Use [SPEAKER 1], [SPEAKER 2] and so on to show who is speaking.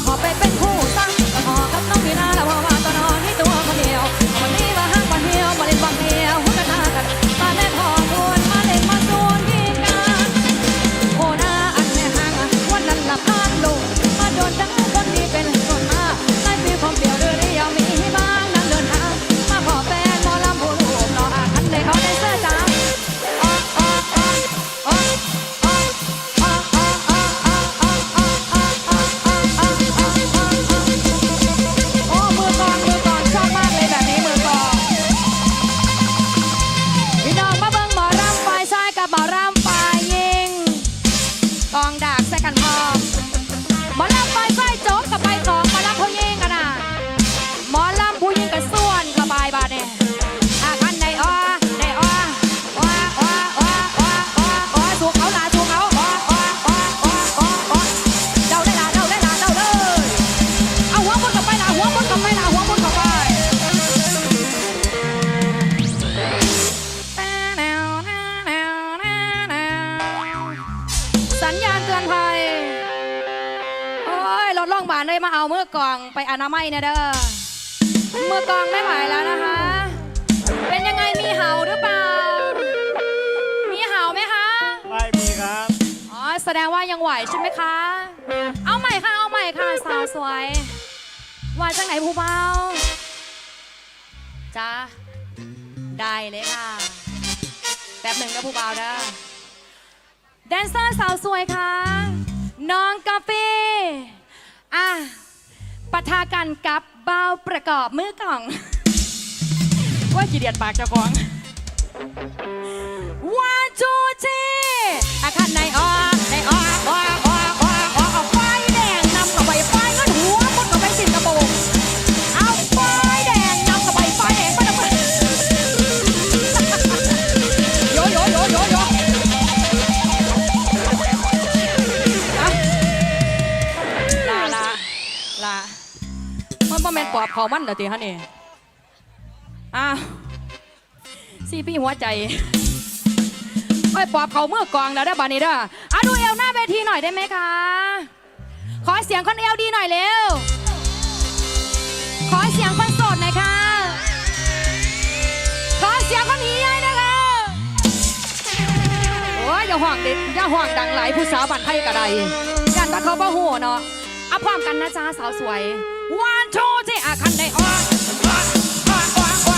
[SPEAKER 1] 宝贝。 อมหมอลำฝ่ายชายโจ๊กกับใบของหมอลำผู้หญิงกันนะหมอลำผู้หญิงกับส่วนกับบายบาดเนี่ยอาคันในอ้อในอ้ออ้ออ้ออ้ออ้ออ้ออ้อถูกเขาลาถูกเขาอ้ออ้ออ้ออ้ออ้ออ้อเดาได้ละเดาได้ละเดาเลยเอาหัวบนกับไปละหัวบนกับไปละหัว อ้ยรถล่องบานเลยมาเอามือกลองไปอนามัยเนี่ยเด้อมือกลองไม่ไหวแล้วนะคะ เป็นยังไงมีเห่าหรือเปล่า มีเห่าไหมคะ
[SPEAKER 2] ไม่มีครับ
[SPEAKER 1] อ๋อแสดงว่ายังไหวใช่ไหมคะ เอาใหม่ค่ะเอาใหม่ค่ะสาวสวย ว่าจากไหนผู้เบาจ้าได้เลยค่ะแป๊บหนึ่งนะผู้เบาเด้อแดนเซอร์สาวสวยค่ะน้องกาแฟอะานกับเบาประกอบมือกล่อง ว่ากี่เดียดปากเจ้าของวันจูจีอาคารในออกในออกออกออกออกออกออกไฟแดงนำกับใบไฟเงินหัวมุดกับใบสินกระโปงเอาไฟแดงนำกับใบไฟแดงไปน้ำเงินโยโยโยโยโยลาลาลา บ่แม่นปอบเขามันเด้อติฮะนี่อ้าวสีพี่หัวใจไอ้ปอบเขาเมื่อกองแล้วได้อบานี้เด้ออะดูเอวหน้าเวทีหน่อยได้ไหมคะ ขอเสียงคนเอวดีหน่อยเร็ว ขอเสียงคนโสดหน่อยค่ะ ขอเสียงคนนี้ให้นะคะ โอ้ยอย่าห่วงเด็ดอย่าห่วงดังหลายผู้สาวบันไทยกระไดยันว่าเขาบ่หูเนาะ เอาพร้อมกันนะจ๊าสาวสวย one two three อะคันได้ออก